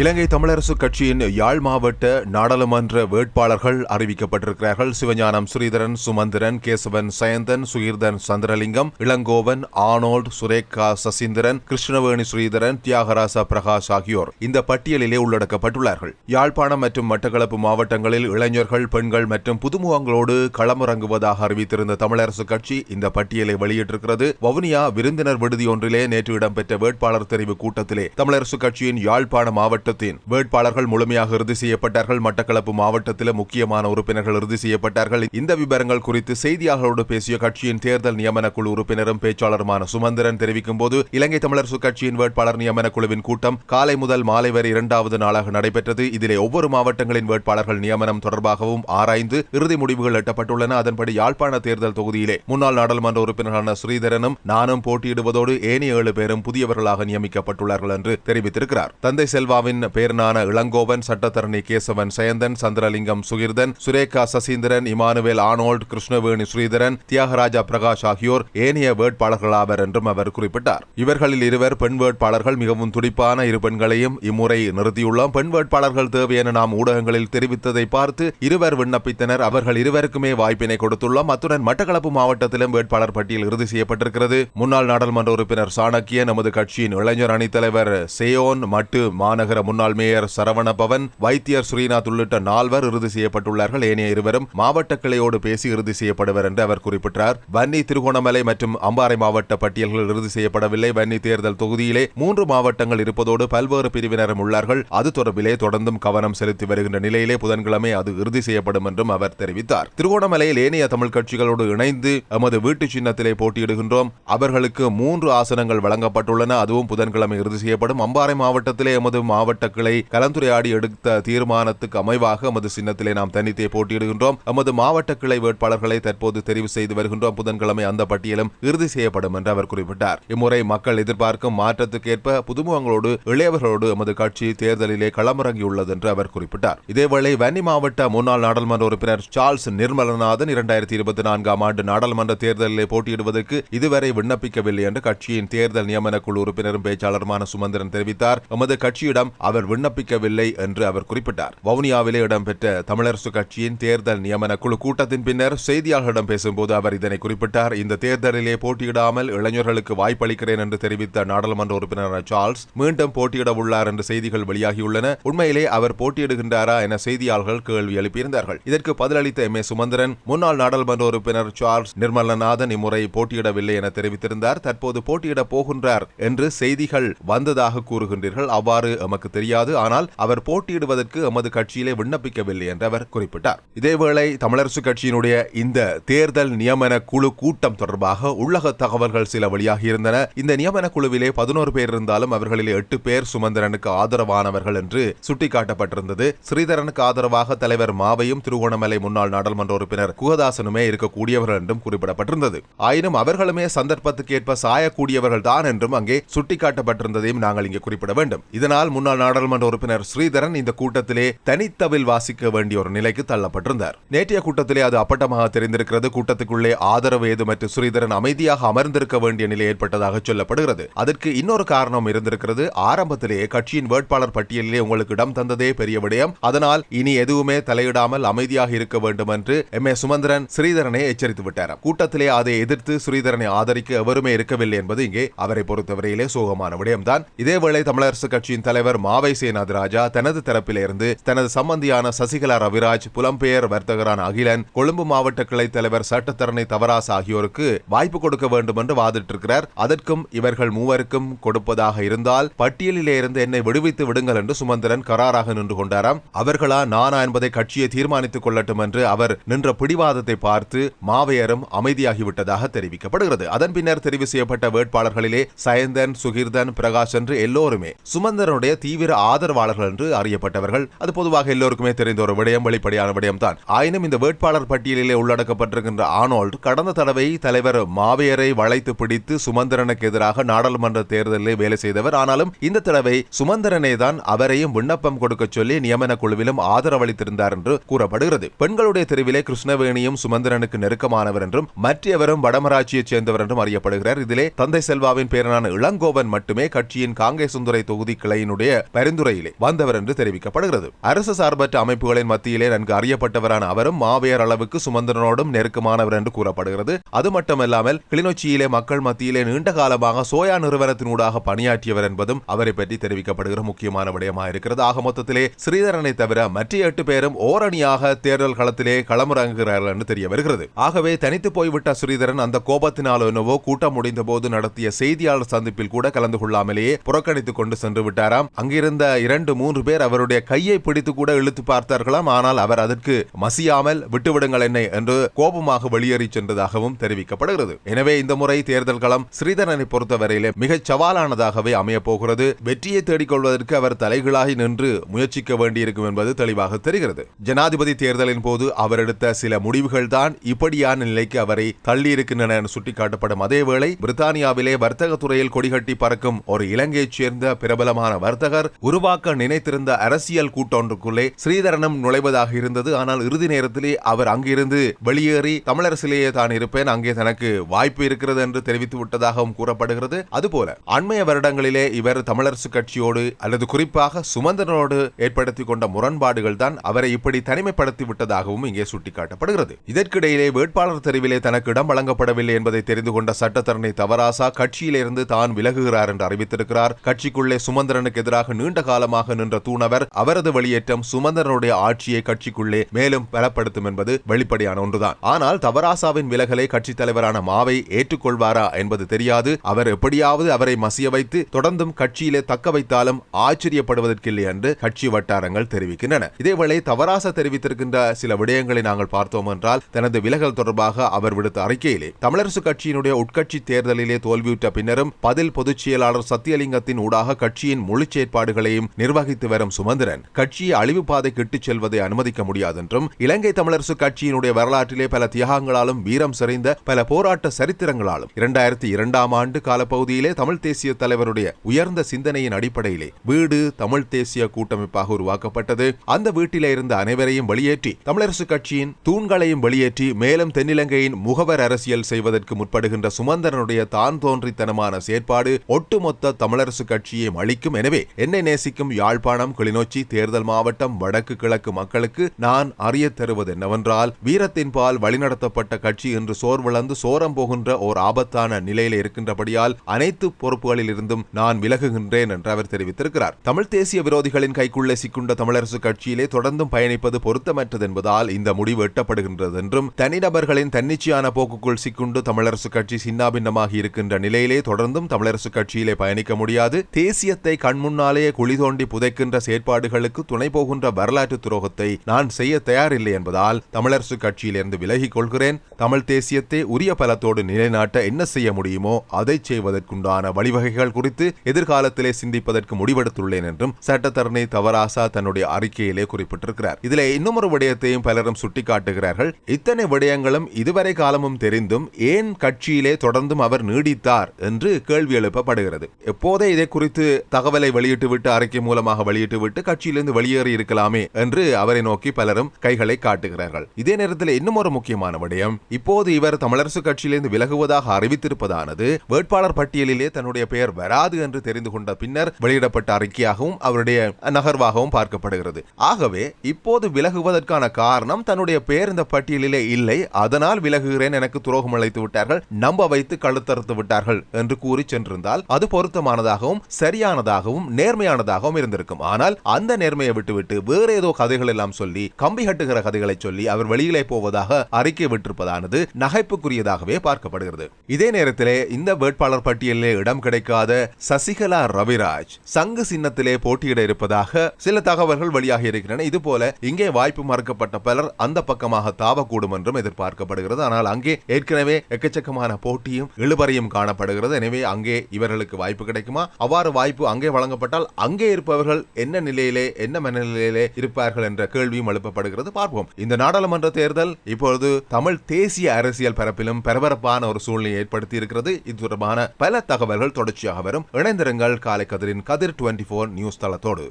இலங்கை தமிழரசு கட்சியின் யாழ் மாவட்ட நாடாளுமன்ற வேட்பாளர்கள் அறிவிக்கப்பட்டிருக்கிறார்கள். சிவஞானம் ஸ்ரீதரன் சுமந்திரன் கேசவன் சயந்தன் சுகீர்தன் சந்திரலிங்கம் இளங்கோவன் ஆனோல்ட் சுரேகா சசீந்திரன் கிருஷ்ணவேணி ஸ்ரீதரன் தியாகராசா பிரகாஷ் ஆகியோர் இந்த பட்டியலிலே உள்ளடக்கப்பட்டுள்ளார்கள். யாழ்ப்பாணம் மற்றும் மட்டக்களப்பு மாவட்டங்களில் இளைஞர்கள் பெண்கள் மற்றும் புதுமுகங்களோடு களமிறங்குவதாக அறிவித்திருந்த தமிழரசு கட்சி இந்த பட்டியலை வெளியிட்டிருக்கிறது. வவுனியா விருந்தினர் விடுதி ஒன்றிலே நேற்று இடம்பெற்ற வேட்பாளர் தெரிவு கூட்டத்திலே தமிழரசு கட்சியின் யாழ்ப்பாண மாவட்ட மாவட்டத்தின் வேட்பாளர்கள் முழுமையாக இறுதி செய்யப்பட்டார்கள். மட்டக்களப்பு மாவட்டத்தில் முக்கியமான உறுப்பினர்கள் இறுதி செய்யப்பட்டார்கள். இந்த விவரங்கள் குறித்து செய்தியாளர்களோடு பேசிய கட்சியின் தேர்தல் நியமன குழு உறுப்பினரும் பேச்சாளருமான சுமந்திரன் தெரிவிக்கும் போது இலங்கை தமிழர் கட்சியின் வேட்பாளர் நியமன குழுவின் கூட்டம் காலை முதல் மாலை வரை இரண்டாவது நாளாக நடைபெற்றது. இதிலே ஒவ்வொரு மாவட்டங்களின் வேட்பாளர்கள் நியமனம் தொடர்பாகவும் ஆராய்ந்து இறுதி முடிவுகள் எட்டப்பட்டுள்ளன. அதன்படி யாழ்ப்பாண தேர்தல் தொகுதியிலே முன்னாள் நாடாளுமன்ற உறுப்பினரான ஸ்ரீதரனும் நானும் போட்டியிடுவதோடு ஏனைய ஏழு பேரும் புதியவர்களாக நியமிக்கப்பட்டுள்ளார்கள் என்று தெரிவித்திருக்கிறார். தந்தை செல்வாவின் பேர்னான இளங்கோவன் சட்டத்தரணி கேசவன் சயந்தன் சந்திரலிங்கம் சுகிர்தன் சுரேகா சசீந்திரன் இமானுவேல் ஆனோல்ட் கிருஷ்ணவேணி ஸ்ரீதரன் தியாகராஜா பிரகாஷ் ஆகியோர் ஏனைய வேட்பாளர்களாவர் என்றும் அவர் குறிப்பிட்டார். இவர்களில் இருவர் பெண் வேட்பாளர்கள் மிகவும் துடிப்பான இரு பெண்களையும் இம்முறை நிறுத்தியுள்ளோம். பெண் வேட்பாளர்கள் தேவை என நாம் ஊடகங்களில் தெரிவித்ததை பார்த்து இருவர் விண்ணப்பித்தனர். அவர்கள் இருவருக்குமே வாய்ப்பினை கொடுத்துள்ளோம். அத்துடன் மட்டக்களப்பு மாவட்டத்திலும் வேட்பாளர் பட்டியல் இறுதி செய்யப்பட்டிருக்கிறது. முன்னாள் நாடாளுமன்ற உறுப்பினர் சாணக்கிய நமது கட்சியின் இளைஞர் அணித்தலைவர் சேயோன் மட்டு மாநகர முன்னாள் மேயர் சரவண பவன் வைத்தியர் ஸ்ரீநாத் உள்ளிட்ட நால்வர் இறுதி செய்யப்பட்டுள்ளார்கள். ஏனைய இருவரும் மாவட்ட கிளையோடு பேசி இறுதி செய்யப்படுவர் என்று அவர் குறிப்பிட்டார். வன்னி திருகோணமலை மற்றும் அம்பாறை மாவட்ட பட்டியல்கள் இறுதி செய்யப்படவில்லை. வன்னி தேர்தல் தொகுதியிலே மூன்று மாவட்டங்கள் இருப்பதோடு பல்வேறு பிரிவினரும் உள்ளார்கள். அது தொடர்பிலே தொடர்ந்தும் கவனம் செலுத்தி வருகின்ற நிலையிலே புதன்கிழமை அது இறுதி செய்யப்படும் என்றும் அவர் தெரிவித்தார். திருகோணமலையில் ஏனைய தமிழ் கட்சிகளோடு இணைந்து எமது வீட்டு சின்னத்திலே போட்டியிடுகின்றோம். அவர்களுக்கு மூன்று ஆசனங்கள் வழங்கப்பட்டுள்ளன. அதுவும் புதன்கிழமை இறுதி செய்யப்படும். அம்பாறை மாவட்டத்திலே எமது மாவட்ட கிளை கலந்துரையாடி எடுத்த தீர்மானத்துக்கு அமைவாக எமது சின்னத்திலே நாம் தனித்தே போட்டியிடுகின்றோம். எமது மாவட்ட கிளை வேட்பாளர்களை தற்போது தெரிவு செய்து வருகின்றோம். புதன்கிழமை அந்த பட்டியலும் இறுதி செய்யப்படும் என்று அவர் குறிப்பிட்டார். இம்முறை மக்கள் எதிர்பார்க்கும் மாற்றத்துக்கேற்ப புதுமுகங்களோடு இளையவர்களோடு எமது கட்சி தேர்தலிலே களமிறங்கியுள்ளது என்று அவர் குறிப்பிட்டார். இதேவேளை வன்னி மாவட்ட முன்னாள் நாடாளுமன்ற உறுப்பினர் சார்ல்ஸ் நிர்மலநாதன் இரண்டாயிரத்தி இருபத்தி நான்காம் ஆண்டு நாடாளுமன்ற தேர்தலிலே போட்டியிடுவதற்கு இதுவரை விண்ணப்பிக்கவில்லை என்று கட்சியின் தேர்தல் நியமன குழு உறுப்பினரும் பேச்சாளருமான சுமந்திரன் தெரிவித்தார். எமது கட்சியிடம் அவர் விண்ணப்பிக்கவில்லை என்று அவர் குறிப்பிட்டார். வவுனியாவிலே இடம்பெற்ற தமிழரசு கட்சியின் தேர்தல் நியமன குழு கூட்டத்தின் பின்னர் செய்தியாளர்களிடம் பேசும்போது அவர் இதனை குறிப்பிட்டார். இந்த தேர்தலிலே போட்டியிடாமல் இளைஞர்களுக்கு வாய்ப்பளிக்கிறேன் என்று தெரிவித்த நாடாளுமன்ற உறுப்பினர் சார்ல்ஸ் மீண்டும் போட்டியிட உள்ளார் என்று செய்திகள் வெளியாகியுள்ளன. உண்மையிலே அவர் போட்டியிடுகின்றாரா என செய்தியாளர்கள் கேள்வி எழுப்பியிருந்தார்கள். இதற்கு பதிலளித்த எம். ஏ. சுமந்திரன் முன்னாள் நாடாளுமன்ற உறுப்பினர் சார்ல்ஸ் நிர்மலநாதன் இம்முறை போட்டியிடவில்லை என தெரிவித்திருந்தார். தற்போது போட்டியிட போகின்றார் என்று செய்திகள் வந்ததாக கூறுகின்றீர்கள். அவ்வாறு எமக்கு தெரியாது. ஆனால் அவர் போட்டியிடுவதற்கு எமது கட்சியிலே விண்ணப்பிக்கவில்லை என்று அவர் குறிப்பிட்டார். இதேவேளை தமிழரசு கட்சியினுடைய இந்த தேர்தல் நியமன குழு கூட்டம் தொடர்பாக உள்ளக தகவல்கள் சில வெளியாகியிருந்தன இந்த நியமன குழுவிலே பதினோரு பேர் இருந்தாலும் அவர்களில் எட்டு பேர் சுமந்திரனுக்கு ஆதரவானவர்கள் என்று சுட்டிக்காட்டப்பட்டிருந்தது. ஸ்ரீதரனுக்கு ஆதரவாக தலைவர் மாவையும் திருகோணமலை முன்னாள் நாடாளுமன்ற உறுப்பினர் குகதாசனுமே இருக்கக்கூடியவர்கள் என்றும் குறிப்பிடப்பட்டிருந்தது. ஆயினும் அவர்களுமே சந்தர்ப்பத்துக்கு ஏற்ப சாயக்கூடியவர்கள் தான் என்றும் அங்கே சுட்டிக்காட்டப்பட்டிருந்ததையும் நாங்கள் இங்கே குறிப்பிட வேண்டும். இதனால் முன்னாள் முன்னாள் நாடாளுமன்ற உறுப்பினர் ஸ்ரீதரன் இந்த கூட்டத்திலே தனித்தவில் வாசிக்க வேண்டிய ஒரு நிலைக்கு தள்ளப்பட்டிருந்தார். நேற்றைய கூட்டத்திலே அது அப்பட்டமாக தெரிந்திருக்கிறது. கூட்டத்துக்குள்ளே ஆதரவு ஏதுமற்று ஸ்ரீதரன் அமைதியாக அமர்ந்திருக்க வேண்டிய நிலை ஏற்பட்டதாக சொல்லப்படுகிறது. அதற்கு இன்னொரு காரணம் இருந்திருக்கிறது. ஆரம்பத்திலேயே கட்சியின் வேட்பாளர் பட்டியலிலே உங்களுக்கு இடம் தந்ததே பெரிய விடயம். அதனால் இனி எதுவுமே தலையிடாமல் அமைதியாக இருக்க வேண்டும் என்று எம். ஏ. சுமந்திரன் ஸ்ரீதரனை எச்சரித்து விட்டார் கூட்டத்திலே அதை எதிர்த்து ஸ்ரீதரனை ஆதரிக்க எவருமே இருக்கவில்லை என்பது இங்கே அவரை பொறுத்தவரையிலே சோகமான விடயம்தான். இதேவேளை தமிழரசு கட்சியின் தலைவர் மாவை சேனாத் ராஜா தனது தரப்பிலிருந்து தனது சம்பந்தியான சசிகலா ரவிராஜ் புலம்பெயர் வர்த்தகரான அகிலன் கொழும்பு மாவட்ட கிளை தலைவர் சட்டத்தரணி தவராஸ் ஆகியோருக்கு வாய்ப்பு கொடுக்க வேண்டும் என்று வாதிட்டிருக்கிறார். அதற்கும் இவர்கள் மூவருக்கும் கொடுப்பதாக இருந்தால் பட்டியலிலே இருந்து என்னை விடுவித்து விடுங்கள் என்று சுமந்திரன் கராராக நின்று கொண்டாராம். அவர்களா நானா என்பதை கட்சியை தீர்மானித்துக் கொள்ளட்டும் என்று அவர் நின்ற பிடிவாதத்தை பார்த்து மாவையரும் அமைதியாகிவிட்டதாக தெரிவிக்கப்படுகிறது. அதன் பின்னர் தெரிவு செய்யப்பட்ட வேட்பாளர்களிலே சயந்தன் சுகீர்தன் பிரகாஷ் என்று எல்லோருமே சுமந்திரனுடைய தீ தீவிர ஆதரவாளர்கள் என்று அறியப்பட்டவர்கள். அது பொதுவாக எல்லோருக்குமே தெரிந்த ஒரு விடயம் வெளிப்படையான விடயம் தான் ஆயினும் இந்த வேட்பாளர் பட்டியலிலே உள்ளடக்கப்பட்டிருக்கின்ற ஆனோல்ட் கடந்த தடவை தலைவர் மாவையரை வளைத்து பிடித்து சுமந்திரனுக்கு எதிராக நாடாளுமன்ற தேர்தலில் வேலை செய்தவர். ஆனாலும் இந்த தடவை சுமந்திரனை தான் அவரையும் விண்ணப்பம் கொடுக்க சொல்லி நியமன குழுவிலும் ஆதரவளித்திருந்தார் என்று கூறப்படுகிறது. பெண்களுடைய தெருவிலே கிருஷ்ணவேணியும் சுமந்திரனுக்கு நெருக்கமானவர் என்றும் மற்றவரும் வடமராட்சியைச் சேர்ந்தவர் என்றும் அறியப்படுகிறார். இதிலே தந்தை செல்வாவின் பேரனான இளங்கோவன் மட்டுமே கட்சியின் காங்கேசுந்துறை தொகுதி கிளையினுடைய பரிந்துரையிலே வந்தவர் என்று தெரிவிக்கப்படுகிறது. அரசு சார்பற்ற அமைப்புகளின் மத்தியிலே நன்கு அறியப்பட்டவரான அவரும் மாவையர் அளவுக்கு சுமந்திரனோடும் நெருக்கமானவர் என்று கூறப்படுகிறது. அது மட்டுமல்லாமல் கிளிநொச்சியிலே மக்கள் மத்தியிலே நீண்ட காலமாக சோயா நிறுவனத்தினூடாக பணியாற்றியவர் என்பதும் அவரை பற்றி தெரிவிக்கப்படுகிற முக்கியமான விடயமாக இருக்கிறது. ஆக மொத்தத்திலே ஸ்ரீதரனை தவிர மற்ற எட்டு பேரும் ஓரணியாக தேர்தல் களத்திலே களமிறங்குகிறார்கள் என்று தெரிய வருகிறது. ஆகவே தனித்து போய்விட்ட ஸ்ரீதரன் அந்த கோபத்தினாலோ என்னவோ கூட்டம் முடிந்த போது நடத்திய செய்தியாளர் சந்திப்பில் கூட கலந்து கொள்ளாமலேயே புறக்கணித்துக் கொண்டு சென்று விட்டாராம். அங்கிருந்த இரண்டு மூன்று பேர் அவருடைய கையை பிடித்து கூட இழுத்து பார்த்தார்களாம். ஆனால் அவர் அதற்கு மசியாமல் விட்டுவிடுங்கள் என்னை என்று கோபமாக வெளியேறி சென்றதாகவும் தெரிவிக்கப்படுகிறது. எனவே இந்த முறை தேர்தல் களம் ஸ்ரீதரனை பொறுத்தவரையிலே மிகச் சவாலானதாகவே அமையப்போகிறது வெற்றியை தேடிக்கொள்வதற்கு அவர் தலைகளாகி நின்று முயற்சிக்க வேண்டியிருக்கும் என்பது தெளிவாக தெரிகிறது. ஜனாதிபதி தேர்தலின் போது அவர் எடுத்த சில முடிவுகள் தான் இப்படியான நிலைக்கு அவரை தள்ளியிருக்கின்றன என சுட்டிக்காட்டப்படும். அதேவேளை பிரித்தானியாவிலே வர்த்தக துறையில் கொடிகட்டி பறக்கும் ஒரு இலங்கையைச் சேர்ந்த பிரபலமான வர்த்தகர் உருவாக்க நினைத்திருந்த அரசியல் கூட்டொன்றுக்குள்ளே ஸ்ரீதரனும் நுழைவதாக இருந்தது. ஆனால் இறுதி நேரத்திலே அவர் அங்கிருந்து வெளியேறி தமிழரசிலேயே தான் இருப்பேன் அங்கே தனக்கு வாய்ப்பு இருக்கிறது என்று தெரிவித்து விட்டதாகவும் கூறப்படுகிறது. அதுபோல அண்மைய வருடங்களிலே இவர் தமிழரசு கட்சியோடு அல்லது குறிப்பாக சுமந்திரனோடு ஏற்படுத்தி கொண்ட முரண்பாடுகள் தான் அவரை இப்படி தனிமைப்படுத்தி விட்டதாகவும் இங்கே சுட்டிக்காட்டப்படுகிறது. இதற்கிடையிலே வேட்பாளர் தெரிவிலே தனக்கு இடம் வழங்கப்படவில்லை என்பதை தெரிந்து கொண்ட சட்டத்தரணி தவராசா கட்சியிலிருந்து தான் விலகுகிறார் என்று அறிவித்திருக்கிறார். கட்சிக்குள்ளே சுமந்திரனுக்கு எதிராக நீண்ட காலமாக நின்ற தூணவர் அவரது வெளியேற்றம் சுமந்தரனுடைய ஆட்சியை கட்சிக்குள்ளே மேலும் பலப்படுத்தும் என்பது வெளிப்படையான ஒன்றுதான். ஆனால் தவராசாவின் விலகலை கட்சித் தலைவரான மாவை ஏற்றுக்கொள்வாரா என்பது தெரியாது. அவர் எப்படியாவது அவரை மசிய வைத்து தொடர்ந்தும் கட்சியிலே தக்க வைத்தாலும் ஆச்சரியப்படுவதற்கில்லை என்று கட்சி வட்டாரங்கள் தெரிவிக்கின்றன. இதேவேளை தவராச தெரிவித்திருக்கின்ற சில விடயங்களை நாங்கள் பார்த்தோம் என்றால் தனது விலகல் தொடர்பாக அவர் விடுத்த அறிக்கையிலே தமிழரசு கட்சியினுடைய உட்கட்சி தேர்தலிலே தோல்வியுற்ற பின்னரும் பதில் பொதுச் செயலாளர் சத்தியலிங்கத்தின் ஊடாக கட்சியின் முழு செயற்பாடுகளையும் நிர்வகித்து வரும் சுமந்திரன் கட்சியை அழிவு பாதைக்கு இட்டுச் செல்வதை அனுமதிக்க முடியாது என்றும் இலங்கை தமிழரசு கட்சியினுடைய வரலாற்றிலே பல தியாகங்களாலும் வீரம் சிறைந்த பல போராட்ட சரித்திரங்களாலும் இரண்டாயிரத்தி இரண்டாம் ஆண்டு காலப்பகுதியிலே தமிழ் தேசிய தலைவருடைய உயர்ந்த சிந்தனையின் அடிப்படையிலே வீடு தமிழ் தேசிய கூட்டமைப்பாக உருவாக்கப்பட்டது. அந்த வீட்டிலே இருந்த அனைவரையும் வெளியேற்றி தமிழரசு கட்சியின் தூண்களையும் வெளியேற்றி மேலும் தென்னிலங்கையின் முகவர் அரசியல் செய்வதற்கு முற்படுகின்ற சுமந்திரனுடைய தான் தோன்றித்தனமான செயற்பாடு ஒட்டுமொத்த தமிழரசு கட்சியை அளிக்கும் எனவே என்னை நேசிக்கும் யாழ்ப்பாணம் கிளிநொச்சி தேர்தல் மாவட்டம் வடக்கு கிழக்கு மக்களுக்கு நான் அறிய தருவது என்னவென்றால் வீரத்தின் பால் வழிநடத்தப்பட்ட கட்சி இன்று சோர்விழந்து சோரம் போகின்ற ஓர் ஆபத்தான நிலையில இருக்கின்றபடியால் அனைத்து பொறுப்புகளில் இருந்தும் நான் விலகுகின்றேன் என்று அவர் தெரிவித்திருக்கிறார். தமிழ் தேசிய விரோதிகளின் கைக்குள்ளே சிக்குண்ட தமிழரசு கட்சியிலே தொடர்ந்தும் பயணிப்பது பொருத்தமற்றது என்பதால் இந்த முடிவு எட்டப்படுகின்றது என்றும் தனிநபர்களின் தன்னிச்சையான போக்குக்குள் சிக்குண்டு தமிழரசு கட்சி சின்னாபின்னமாகி இருக்கின்ற நிலையிலே தொடர்ந்தும் தமிழரசு கட்சியிலே பயணிக்க முடியாது. தேசியத்தை கண்முன்னால் கண்முன்னாலேயே குழி தோண்டி புதைக்கின்ற செயற்பாடுகளுக்கு துணை போகின்ற வரலாற்று துரோகத்தை நான் செய்ய தயாரில்லை என்பதால் தமிழரசு கட்சியிலிருந்து விலகிக் கொள்கிறேன். தமிழ் தேசியத்தை உரிய பலத்தோடு நிலைநாட்ட என்ன செய்ய முடியுமோ அதை செய்வதற்குண்டான வழிவகைகள் குறித்து எதிர்காலத்திலே சிந்திப்பதற்கு முடிவெடுத்துள்ளேன் என்றும் சட்டத்தரணி தவராசா தன்னுடைய அறிக்கையிலே குறிப்பிட்டிருக்கிறார். இதில் இன்னும் ஒரு விடயத்தையும் பலரும் சுட்டிக்காட்டுகிறார்கள். இத்தனை விடயங்களும் இதுவரை காலமும் தெரிந்தும் ஏன் கட்சியிலே தொடர்ந்தும் அவர் நீடித்தார் என்று கேள்வி எழுப்பப்படுகிறது. எப்போதே இதை குறித்து தகவலை வெளியிட்டு வெளியிட்டுவிட்டு அறிக்கை மூலமாக வெளியிட்டுவிட்டு கட்சியிலிருந்து வெளியேறி இருக்கலாமே என்று அவரை நோக்கி பலரும் கைகளை காட்டுகிறார்கள். இதே நேரத்தில் இன்னும் ஒரு முக்கியமான விடயம். இப்போது இவர் தமிழரசு கட்சியிலிருந்து விலகுவதாக அறிவித்திருப்பதானது வேட்பாளர் பட்டியலிலே தன்னுடைய பெயர் வராது என்று தெரிந்து கொண்ட பின்னர் வெளியிடப்பட்ட அறிக்கையாகவும் அவருடைய நகர்வாகவும் பார்க்கப்படுகிறது. ஆகவே இப்போது விலகுவதற்கான காரணம் தன்னுடைய பெயர் இந்த பட்டியலிலே இல்லை அதனால் விலகுகிறேன் எனக்கு துரோகம் அழைத்து விட்டார்கள் நம்ப வைத்து கழுத்தறுத்து விட்டார்கள் என்று கூறி சென்றிருந்தால் அது பொருத்தமானதாகவும் சரியானதாகவும் நேர்மையானதாகவும் இருந்திருக்கும். ஆனால் அந்த நேர்மையை விட்டுவிட்டு வேற ஏதோ கதைகள் எல்லாம் சொல்லி கம்பி கட்டுகிற கதைகளை சொல்லி அவர் வெளியிலே போவதாக அறிக்கை விட்டிருப்பதானது நகைப்புக்குரியதாகவே பார்க்கப்படுகிறது. இதே நேரத்திலே இந்த வேட்பாளர் பட்டியலிலே இடம் கிடைக்காத சசிகலா ரவிராஜ் சங்கு சின்னத்திலே போட்டியிட இருப்பதாக சில தகவல்கள் வெளியாகி இருக்கின்றன. இது போல இங்கே வாய்ப்பு மறுக்கப்பட்ட பலர் அந்த பக்கமாக தாவக்கூடும் என்றும் எதிர்பார்க்கப்படுகிறது. ஆனால் அங்கே ஏற்கனவே எக்கச்சக்கமான போட்டியும் இழுபறையும் காணப்படுகிறது. எனவே அங்கே இவர்களுக்கு வாய்ப்பு கிடைக்குமா? அவ்வாறு வாய்ப்பு அங்கே வழங்கப்பட்டால் அங்கே இருப்பவர்கள் என்ன நிலையிலே என்ன மனநிலையிலே இருப்பார்கள் என்ற கேள்வியும் எழுப்பப்படுகிறது. பார்ப்போம். இந்த நாடாளுமன்ற தேர்தல் இப்பொழுது தமிழ் தேசிய அரசியல் பரப்பிலும் பரபரப்பான ஒரு சூழ்நிலையை ஏற்படுத்தி இருக்கிறது இது தொடர்பான பல தகவல்கள் தொடர்ச்சியாக வரும். இணைந்திருங்கள் காலை கதிரின் கதிர் டுவெண்டி நியூஸ் தளத்தோடு.